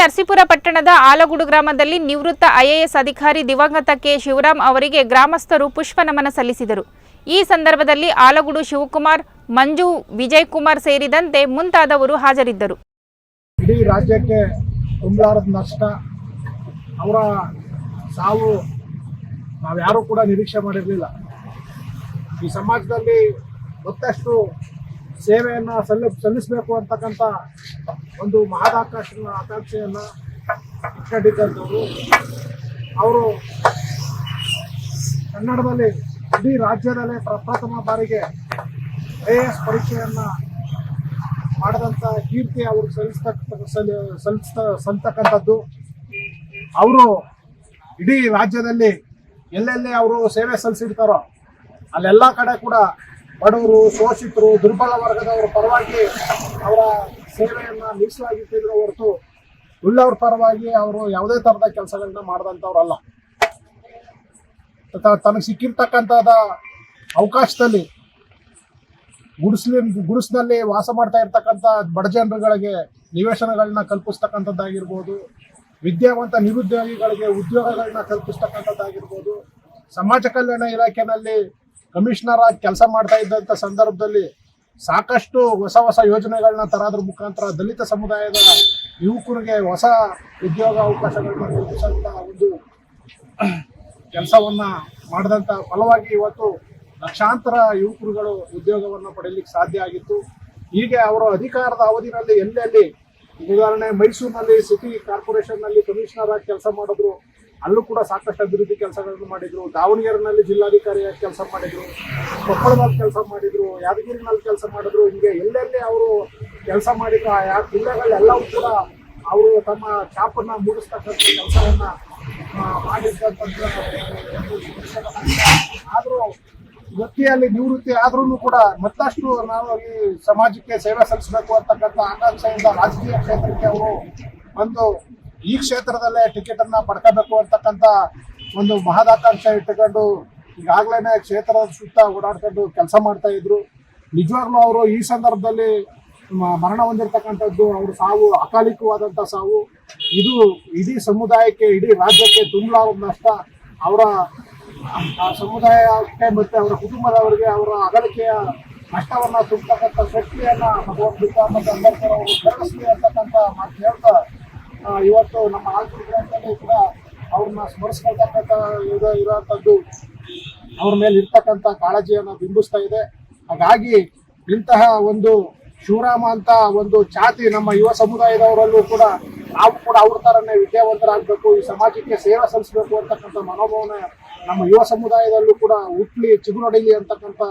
ನರಸೀಪುರ ಪಟ್ಟಣದ ಆಲಗುಡು ಗ್ರಾಮದಲ್ಲಿ ನಿವೃತ್ತ ಐಎಎಸ್ ಅಧಿಕಾರಿ ದಿವಂಗತ ಕೆ ಶಿವರಾಮ್ ಅವರಿಗೆ ಗ್ರಾಮಸ್ಥರು ಪುಷ್ಪ ನಮನ ಸಲ್ಲಿಸಿದರು. ಈ ಸಂದರ್ಭದಲ್ಲಿ ಆಲಗುಡು ಶಿವಕುಮಾರ್, ಮಂಜು ವಿಜಯ್ ಕುಮಾರ್ ಸೇರಿದಂತೆ ಮುಂತಾದವರು ಹಾಜರಿದ್ದರು. ಇಡೀ ರಾಜ್ಯಕ್ಕೆ ತುಂಬಲಾರದ ನಷ್ಟ, ಅವರ ಸಾವು ನಾವ್ಯಾರೂ ಕೂಡ ನಿರೀಕ್ಷೆ ಮಾಡಿರಲಿಲ್ಲ. ಈ ಸಮಾಜದಲ್ಲಿ ಮತ್ತಷ್ಟು ಸೇವೆಯನ್ನು ಸಲ್ಲ, ಸಲ್ಲಿಸಬೇಕು ಅಂತಕ್ಕಂಥ ಒಂದು ಮಹದಾಕಾಶ ಆಕಾಂಕ್ಷೆಯನ್ನು ಇಟ್ಕೊಂಡಿದ್ದಂಥವ್ರು ಅವರು ಕನ್ನಡದಲ್ಲಿ ಇಡೀ ರಾಜ್ಯದಲ್ಲೇ ಪ್ರಪ್ರಥಮ ಬಾರಿಗೆ ಐ ಎ ಎಸ್ ಪರೀಕ್ಷೆಯನ್ನು ಮಾಡಿದಂಥ ಕೀರ್ತಿ ಅವರು ಸಲ್ಲಿಸ್ತಕ್ಕ ಸಲ್ಲಿ, ಸಲ್ಲಿಸ್ತ ಸಲ್ತಕ್ಕಂಥದ್ದು ಅವರು ಇಡೀ ರಾಜ್ಯದಲ್ಲಿ ಎಲ್ಲೆಲ್ಲಿ ಅವರು ಸೇವೆ ಸಲ್ಲಿಸಿರ್ತಾರೋ ಅಲ್ಲೆಲ್ಲ ಕಡೆ ಕೂಡ ಬಡವರು, ಶೋಷಿತರು, ದುರ್ಬಲ ವರ್ಗದವರ ಪರವಾಗಿ ಅವರ ಸೇವೆಯನ್ನು ಮೀಸಲಾಗಿಟ್ಟಿದ್ರು ಹೊರತು ಉಳ್ಳವ್ರ ಪರವಾಗಿ ಅವರು ಯಾವುದೇ ಥರದ ಕೆಲಸಗಳನ್ನ ಮಾಡಿದಂಥವ್ರಲ್ಲ. ತನಗೆ ಸಿಕ್ಕಿರ್ತಕ್ಕಂಥದ ಅವಕಾಶದಲ್ಲಿ ಗುಡಿಸ್ಲಿ ಗುಡಿಸ್ನಲ್ಲಿ ವಾಸ ಮಾಡ್ತಾ ಇರ್ತಕ್ಕಂಥ ಬಡ ಜನರುಗಳಿಗೆ ನಿವೇಶನಗಳನ್ನ ಕಲ್ಪಿಸ್ತಕ್ಕಂಥದ್ದಾಗಿರ್ಬೋದು, ವಿದ್ಯಾವಂತ ನಿರುದ್ಯೋಗಿಗಳಿಗೆ ಉದ್ಯೋಗಗಳನ್ನ ಕಲ್ಪಿಸ್ತಕ್ಕಂಥದ್ದಾಗಿರ್ಬೋದು, ಸಮಾಜ ಕಲ್ಯಾಣ ಇಲಾಖೆನಲ್ಲಿ ಕಮಿಷನರ್ ಆಗಿ ಕೆಲಸ ಮಾಡ್ತಾ ಇದ್ದಂಥ ಸಂದರ್ಭದಲ್ಲಿ ಸಾಕಷ್ಟು ಹೊಸ ಹೊಸ ಯೋಜನೆಗಳನ್ನ ತರೋದ್ರ ಮುಖಾಂತರ ದಲಿತ ಸಮುದಾಯದ ಯುವಕರಿಗೆ ಹೊಸ ಉದ್ಯೋಗ ಅವಕಾಶಗಳನ್ನ ಕಲ್ಪಿಸಂತ ಒಂದು ಕೆಲಸವನ್ನ ಮಾಡಿದಂಥ ಫಲವಾಗಿ ಇವತ್ತು ಲಕ್ಷಾಂತರ ಯುವಕರುಗಳು ಉದ್ಯೋಗವನ್ನು ಪಡೆಯಲಿಕ್ಕೆ ಸಾಧ್ಯ ಆಗಿತ್ತು. ಹೀಗೆ ಅವರು ಅಧಿಕಾರದ ಅವಧಿನಲ್ಲಿ ಎಲ್ಲೆಲ್ಲಿ, ಉದಾಹರಣೆ ಮೈಸೂರಿನಲ್ಲಿ ಸಿಟಿ ಕಾರ್ಪೊರೇಷನ್ನಲ್ಲಿ ಕಮಿಷನರ್ ಆಗಿ ಕೆಲಸ ಮಾಡಿದ್ರು. ಅಲ್ಲೂ ಕೂಡ ಸಾಕಷ್ಟು ಅಭಿವೃದ್ಧಿ ಕೆಲಸಗಳನ್ನು ಮಾಡಿದ್ರು. ದಾವಣಗೆರೆನಲ್ಲಿ ಜಿಲ್ಲಾಧಿಕಾರಿಯಾಗಿ ಕೆಲಸ ಮಾಡಿದ್ರು. ಕೊಪ್ಪಳದಲ್ಲಿ ಕೆಲಸ ಮಾಡಿದ್ರು. ಯಾದಗಿರಿನಲ್ಲಿ ಕೆಲಸ ಮಾಡಿದ್ರು. ಹಿಂಗೆ ಎಲ್ಲೆಲ್ಲಿ ಅವರು ಕೆಲಸ ಮಾಡಿದ್ರು, ಆ ಯಾವ ಜಿಲ್ಲೆಗಳೆಲ್ಲವೂ ಕೂಡ ಅವರು ತಮ್ಮ ಚಾಪನ್ನ ಮೂಡಿಸ್ತಕ್ಕಂಥ ಕೆಲಸವನ್ನ ಆದರೂ ವೃತ್ತಿಯಲ್ಲಿ ನಿವೃತ್ತಿ ಆದ್ರೂ ಕೂಡ ಮತ್ತಷ್ಟು ನಾವು ಈ ಸಮಾಜಕ್ಕೆ ಸೇವೆ ಸಲ್ಲಿಸಬೇಕು ಅಂತಕ್ಕಂಥ ಆಕಾಂಕ್ಷೆಯಿಂದ ರಾಜಕೀಯ ಕ್ಷೇತ್ರಕ್ಕೆ ಅವರು ಒಂದು ಈ ಕ್ಷೇತ್ರದಲ್ಲೇ ಟಿಕೆಟ್ ಅನ್ನ ಪಡ್ಕೋಬೇಕು ಅಂತಕ್ಕಂಥ ಒಂದು ಮಹದಾಕಾಂಕ್ಷೆ ಇಟ್ಟುಕೊಂಡು ಈಗಾಗಲೇ ಕ್ಷೇತ್ರದ ಸುತ್ತ ಓಡಾಡ್ಕೊಂಡು ಕೆಲಸ ಮಾಡ್ತಾ ಇದ್ರು. ನಿಜವಾಗ್ಲೂ ಅವರು ಈ ಸಂದರ್ಭದಲ್ಲಿ ಮರಣ ಹೊಂದಿರತಕ್ಕಂಥದ್ದು ಅವ್ರ ಸಾವು, ಅಕಾಲಿಕವಾದಂಥ ಸಾವು. ಇದು ಇಡೀ ಸಮುದಾಯಕ್ಕೆ, ಇಡೀ ರಾಜ್ಯಕ್ಕೆ ತುಂಬಲಾರದ ನಷ್ಟ. ಅವರ, ಆ ಸಮುದಾಯಕ್ಕೆ ಮತ್ತೆ ಅವರ ಕುಟುಂಬದವರಿಗೆ ಅವರ ಅಗಲಿಕೆಯ ನಷ್ಟವನ್ನು ತುಂಬತಕ್ಕಂಥ ಶಕ್ತಿಯನ್ನ ಭಗವಂತ ಮತ್ತು ಅಂಬೇಡ್ಕರ್ ಅವರು ಕರುಣಿಸ್ಲಿ ಅಂತಕ್ಕಂಥ ಮಾತು ಹೇಳ್ತಾ ಇವತ್ತು ನಮ್ಮ ಆಲ್ಪುರ ಕೂಡ ಅವ್ರನ್ನ ಸ್ಮರಿಸ್ಕೊಳ್ತಕ್ಕಂಥ ಇದು ಇರೋಂಥದ್ದು ಅವ್ರ ಮೇಲೆ ಇರ್ತಕ್ಕಂಥ ಕಾಳಜಿಯನ್ನು ಬಿಂಬಿಸ್ತಾ ಇದೆ. ಹಾಗಾಗಿ ಇಂತಹ ಒಂದು ಶಿವರಾಮ ಅಂತ ಒಂದು ಜಾತಿ ನಮ್ಮ ಯುವ ಸಮುದಾಯದವರಲ್ಲೂ ಕೂಡ ನಾವು ಕೂಡ ಅವ್ರ ಥರನೇ ವಿದ್ಯಾವಂತರಾಗಬೇಕು, ಈ ಸಮಾಜಕ್ಕೆ ಸೇವೆ ಸಲ್ಲಿಸಬೇಕು ಅಂತಕ್ಕಂಥ ಮನೋಭಾವನೆ ನಮ್ಮ ಯುವ ಸಮುದಾಯದಲ್ಲೂ ಕೂಡ ಹುಟ್ಲಿ, ಚಿಗುರೊಡಿಲಿ ಅಂತಕ್ಕಂಥ